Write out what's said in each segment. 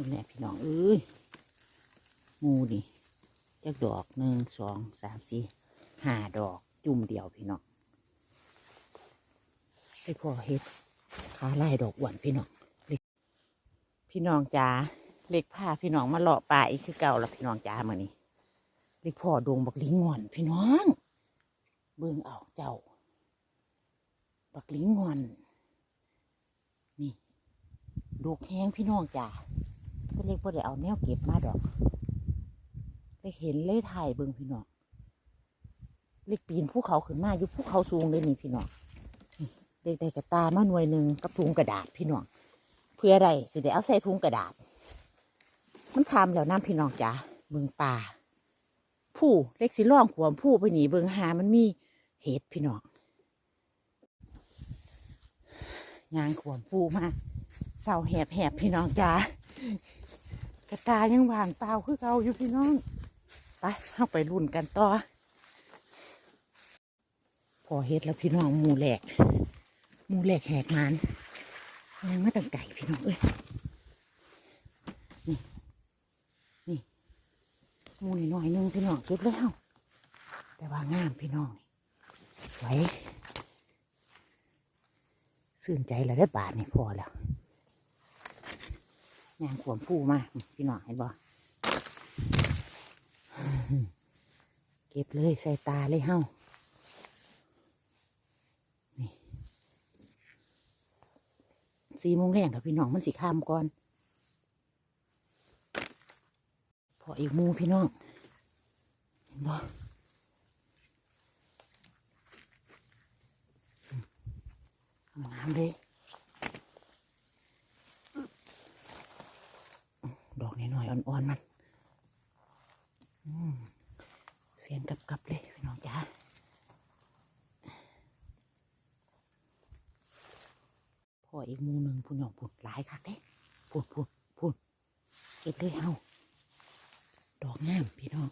นี่แหละพี่น้องเอ้ยมูนี่จักดอกหนึ่งสองสามสี่ห้าดอกจุ่มเดียวพี่น้องไปพอเฮ็ดขาไล่ดอกอ้วนพี่น้องเล็กพี่น้องจ๋าเล็กผ้าพี่น้องมาเลาะป่าอีกคือเก่าแล้วพี่น้องจ๋ามื่อนี้เล็กพ่อดวงบักลิงงอน พี่น้อง เบิ่งเอาเจ้า บักลิงงอน นี่ดกแห้งพี่น้องจ๋า เล็กพ่ได้เอาแนวเก็บมาดอกเล็กเห็นเลยถ่ายเบิ่งพี่น้องเล็กปีนภูเขาขึ้นมาอยู่ภูเขาสูงเลยนี่พี่น้องเล็กได้กระตามาหน่วยหนึ่งกับถุงกระดาษพี่น้องเพื่ออะไรสิได้เอาใส่ถุงกระดาษ มันคำแล้วน้ำพี่น้องจ๋าเบิ่งป่าผู้เล็กสิล่องขวมผู้ไปหนีเบิ่งหามันมีเห็ดพี่น้องยางขวมผู้มาเศร้าแหบแหบพี่น้องจ๋า กระตายังว่างเปล่าคือเก่าอยู่พี่น้องไปเข้าไปรุ่นกันต่อพอเฮ็ดแล้วพี่น้องมูแหลกมูแหลกแหกมันยังมาตั้งไก่พี่น้องเอ้ยนี่นี่มูนหน่อยหนึงพี่น้องเก็บแล้วแต่ว่างามพี่น้องสวยสื่นใจแล้วได้บาทนี่พอแล้ว ยางขวมผู้มาพี่น้องเห็นบ่เก็บเลยใส่ตาเลยเฮ้านี่สี่โมงแรงเดี๋ยวพี่น้องมันสิข้ามก่อน พออีกมูพี่น้อง เห็นบ่งามเลย ดอกน้อยๆอ่อนๆมันเสียงกับกับๆเลยพี่น้องจ้าพ่ออีกมูหนึ่งพูนหยองพูนหลายคักเด้พูนพูนพูนเก็บเลยเฮาดอกงามพี่น้อง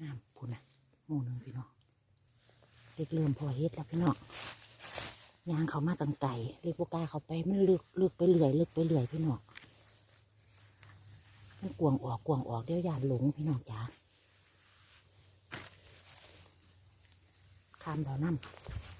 งามพูนนะมูหนึ่งพี่น้องเล็กเริ่มพอเฮ็ดแล้วพี่น้อง ยางเขามาตั้งไก่เล็กบกล้าเขาไปมันลึกลึกไปเรื่อยลึกไปเรื่อยพี่น้องมันกวงออกกวงออกเดี๋ยวยานหลงพี่น้องจ๋าขามดาวน้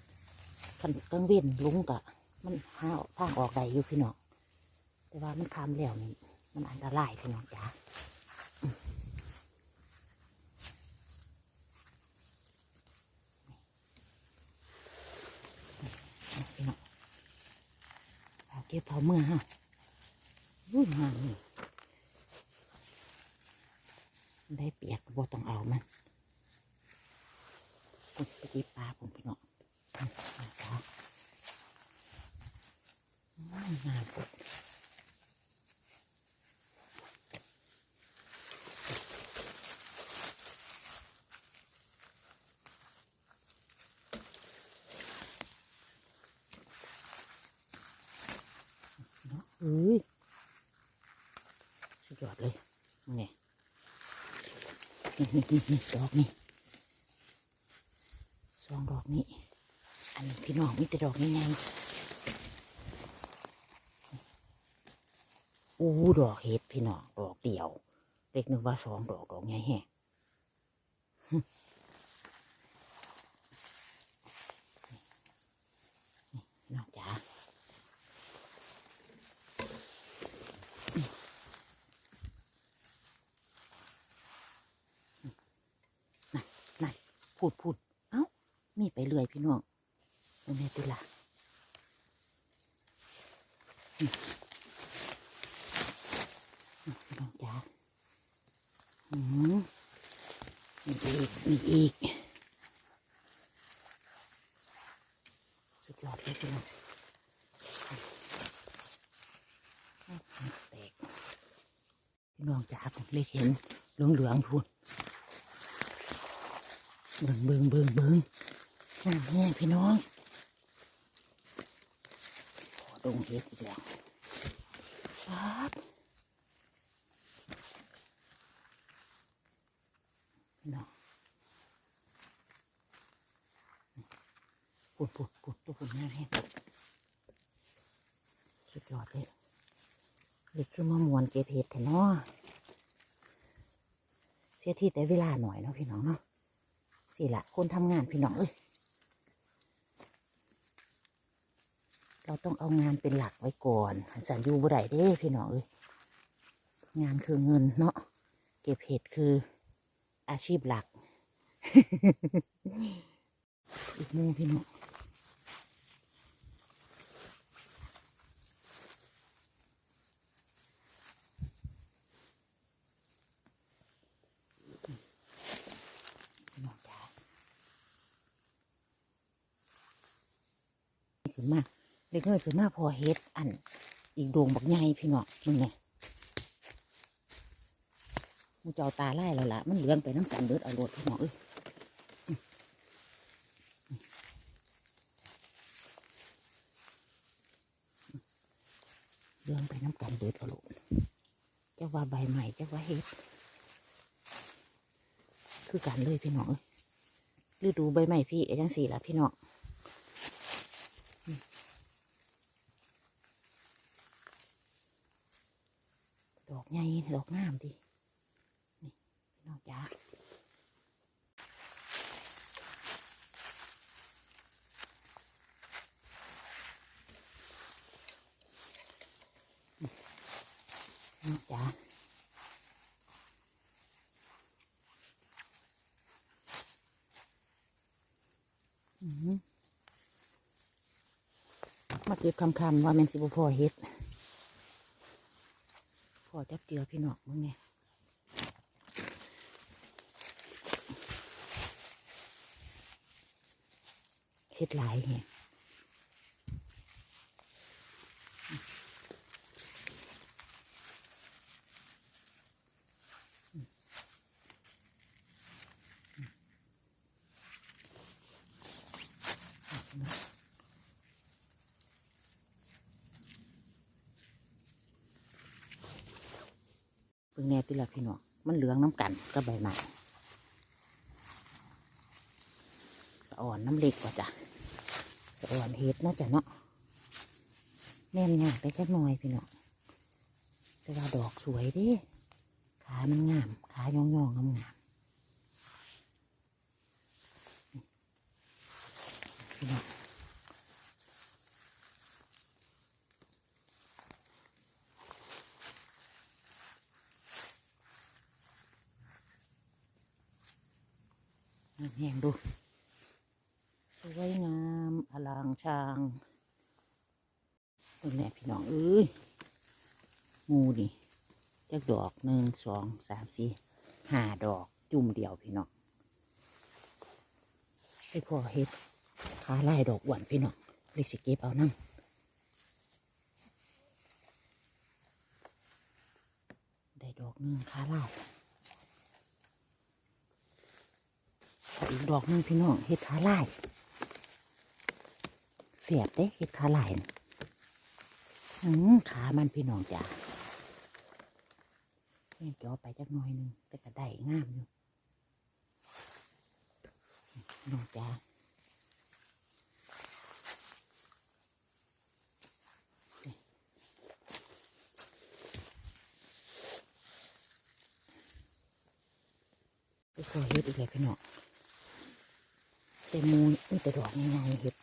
ำขันกังเว้นหลุงกะ มันหาทางออกได้อยู่พี่น้องแต่ว่ามันขามแล้วนี่มันอันตรายพี่น้องจ๋าอืมนี่พี่น้อง เก็บเผาเมื่อฮะยุ่นหางนี่ได้เปียกบ่ต้องเอามันกดตีปลาผมพี่น้องอืมเอาปลางามปุ๊เนาะเอ้ยสุดยอดเลยนี่ นี่นี่นี่นี่ดอกนี่สองดอกนี้ อันนี้พี่น้องมีแต่ดอกง่ายๆอู้ดอกเห็ดพี่น้องดอกเดียว เล็กนึกว่าสองดอกดอกใหญ่แฮะหึนี่พี่น้องจ๋านั่น พูดพูดเอ้ามีไปเรื่อยพี่น้องตรงนี้ติละพี่น้องจ๋าอืมมีอีกมีอีกสุดยอดเลยพี่น้องแตกพี่น้องจ๋าผมเลยเห็นเหลืองๆพูด เบิ่งเบิ่งเบิ่งเบิ่งงามแห้งพี่น้องขอดงเฮ็ดอีกแล้วครับพี่น้องปุดปุดปุดตัวปุดงามแห้งสุดยอดเลยนี่คือมะม่วนเก็บเห็ดแท้เนาะเสียที่แต่เวลาหน่อยเนาะพี่น้องเนาะ สิละคนทำงานพี่น้องเอ้ยเราต้องเอางานเป็นหลักไว้ก่อนหันสันยูบ่ได้เด้พี่น้องเอ้ยงานคือเงินเนาะเก็บเห็ดคืออาชีพหลักอีกมูพี่น้อง พี่น้องจ้าขึ้นมา เล็กน้อยขึ้นมาพอเฮ็ดอัน อีกดวงบักใหญ่พี่น้องมึงไงมึงจะเอาตาไล่แล้วล่ะ มันเหลืองไปน้ำกันเบิดเอาโลดพี่น้องเอ้ยอืมเหลืองไปน้ำกันเบิดเอาโลดจะว่าใบใหม่จะว่าเฮ็ด คือกันเลยพี่น้องเอ้ยฤดูใบไม้พี่ไอ้ยังสี่ละพี่น้องอืมดอก ใหญ่ดอกงามดินี่พี่น้องจ้าน้องจ้าอืมมาเก็บคำคำๆว่าแมนสิบุพอเฮ็ด จับเจือพี่น้องมึงไงเฮ็ดหลายไงเพิ่งแน่ติละพี่น้องมันเหลืองน้ำกันก็ใบไม้สะอ่อนน้ำเล็กกว่าจ้ะสะอ่อนเฮ็ดเนาจ้ะเนาะแน่นยากได้จักหน่อยพี่น้องแต่ว่าดอกสวยดิขามันงามขายองๆงามงามพี่น้อง แห้งดูสวยงามอลางชางนี่แหละพี่น้องเอ้ยงูนี่จักดอกหนึ่งสองสามสี่ห้าดอกจุ่มเดียวพี่น้องไปพอเฮ็ดขาไล่ดอกหวานพี่น้องเล็กสิเก็บเอานั่งได้ดอกหนึ่งขาไล่ อีกดอกหนึงพี่น้องเห็ดขาลาย เสียบเด้เห็ดขาลายอืมขามันพี่น้องจ้าแม่เกี่ยวไปจักหน่อยหนึงแต่ก็ได้งามอยู่น้องจ้าไปขอเห็ดอีกเลยพี่น้อง แต่มูมีแต่ดอกใหญ่ๆเห็ด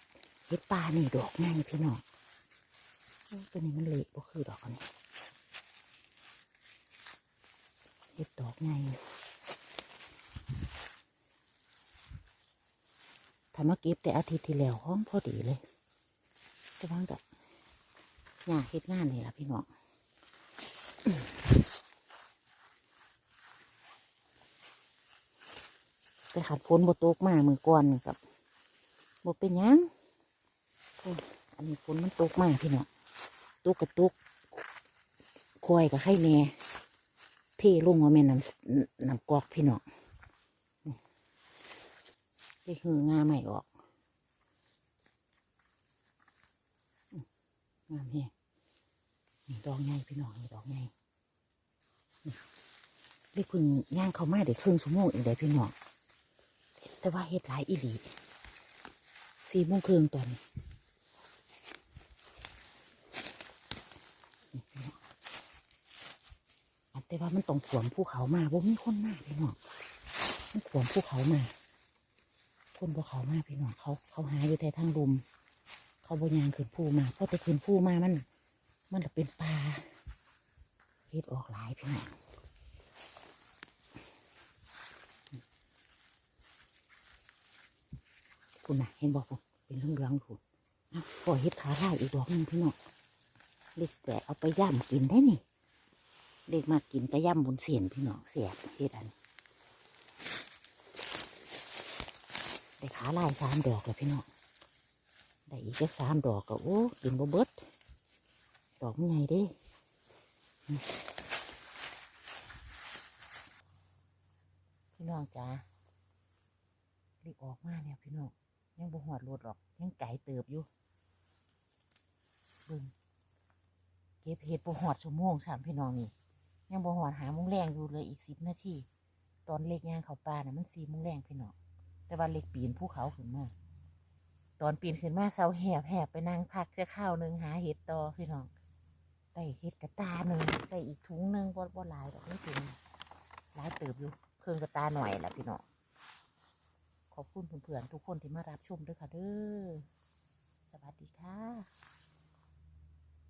เห็ดปลานี่ดอกใหญ่พี่น้องโอ้ตัวนี้มันเละบ่คือดอกอันนี้เห็ดดอกใหญ่ถ้ามาเก็บแต่อาทิตย์ที่แล้วห้องพอดีเลยแต่ว่างกับหญ้าเห็ดงานนี่ล่ะพี่น้อง แต่ขัดฝนบ่ตกมามือก่อนนี่กับบ่เป็นยังอันนี้ฝนมันตกมากพี่น้อตกกระตุกคอยกับไข่แหน่เทลงว่าแม่น้ำน้ำกอกพี่น้อนี่ได้หืองาใหม่ออกอื้องามแฮงนี่ดอกใหญ่พี่น้องนี่ดอกใหญ่นี่ได้เพึ่งย่างเขามาได้ครึ่งชั่วโมงเองได้พี่น้อง แต่ว่าเห็ดหลายอีหลีสี่โมงครึ่งตัวนี้แต่ว่ามันต้องขวมภูเขามาบ่มีคนมากพี่น้องมันขวมภูเขามา คนภูเขามากพี่น้องเขาเขาหายอยู่แต่ทางลุมเขาบยางขึ้นภูมาเพราะแต่ขึ้นภูมามัน มันเป็นปลาเห็ดออกหลายพี่น้อง คุณน่ะเห็นบอกผมเป็นเรื่องเรื่องถูกอะพอเฮ็ดขาล่ายอีกดอกนึงพี่น้องเล็กแต่เอาไปย่ำกินได้นี่เด็กมากินก็ย่ำบุญเสียนพี่น้องเสียบเฮ็ดอันได้ขาลายสามดอกแล้วพี่น้องได้อีกจักสามดอกก็โอ้กินบ่เบิดดอกมันใหญ่เด้พี่น้องจ้ารีบออกมาเนี่ยพี่น้อง ยังบ่หอดรถหรอก ยังไก่เติบอยู่เบิ่งเก็บเห็ดบ่หอดชั่วโมงสามพี่น้องนี่ยังบ่หอดหามุ้งแรงอยู่เลยอีกสิบนาทีตอนเล็กย่างเขาป่าน่ะมันสีมุ้งแรงพี่น้องแต่ว่าเล็กปีนภูเขาขึ้นมาตอนปีนขึ้นมาเสาแหบแหบไปนั่งพักจะข้าวหนึ่งหาเห็ดต่อพี่น้องได้เห็ดกระตาหนึ่งได้อีกถุงหนึ่งบ่บ่หลายดอกไม่ถึงหลายเติบอยู่เครื่องกระตาหน่อยแหละพี่น้อง ขอบคุณเพื่อนๆทุกคนที่มารับชมด้วยค่ะเด้อสวัสดีค่ะ